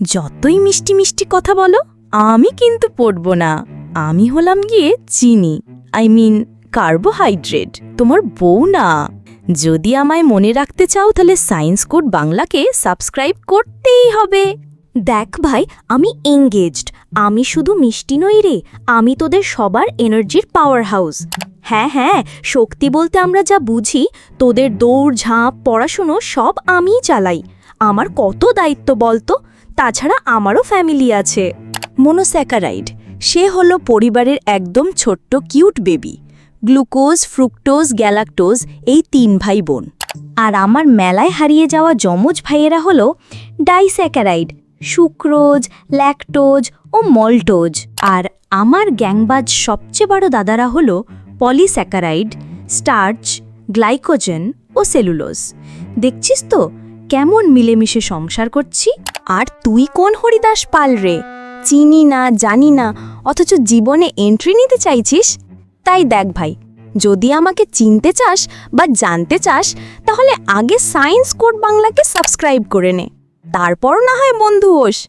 যতই মিষ্টি মিষ্টি কথা বলো, আমি কিন্তু পড়ব না। আমি হলাম গিয়ে চিনি আই মিন কার্বোহাইড্রেট তোমার বউ না। যদি আমায় মনে রাখতে চাও, তাহলে সায়েন্স কোড বাংলাকে সাবস্ক্রাইব করতেই হবে। দেখ ভাই, আমি এঙ্গেজড আমি শুধু মিষ্টি নই রে, আমি তোদের সবার এনার্জির পাওয়ার হাউস হ্যাঁ হ্যাঁ শক্তি বলতে আমরা যা বুঝি, তোদের দৌড় ঝাঁপ পড়াশুনো সব আমিই চালাই। আমার কত দায়িত্ব বলতো? তাছাড়া আমারও ফ্যামিলি আছে। মোনোস্যাকারাইড সে হলো পরিবারের একদম ছোট্ট cute baby glucose fructose galactose এই তিন ভাই বোন। আর আমার মেলায় হারিয়ে যাওয়া যমজ ভাইয়েরা হলো ডাইস্যাকারাইড সুক্রোজ ল্যাকটোজ ও মল্টোজ আর আমার গ্যাংবাজ সবচেয়ে বড় দাদারা হলো পলিস্যাকারাইড স্টার্চ গ্লাইকোজেন ও সেলুলোজ দেখছিস তো? কেমন মিলেমিশে সংসার করছি? আর তুই কোন হরিদাস পাল রে? চিনি না, জানি না, অথচ জীবনে এন্ট্রি নিতে চাইছিস? তাই দেখ ভাই, যদি আমাকে চিনতে চাস বা জানতে চাস, তাহলে আগে সায়েন্স কোড বাংলাকে সাবস্ক্রাইব করে নে। তারপর না হয় বন্ধু হোস।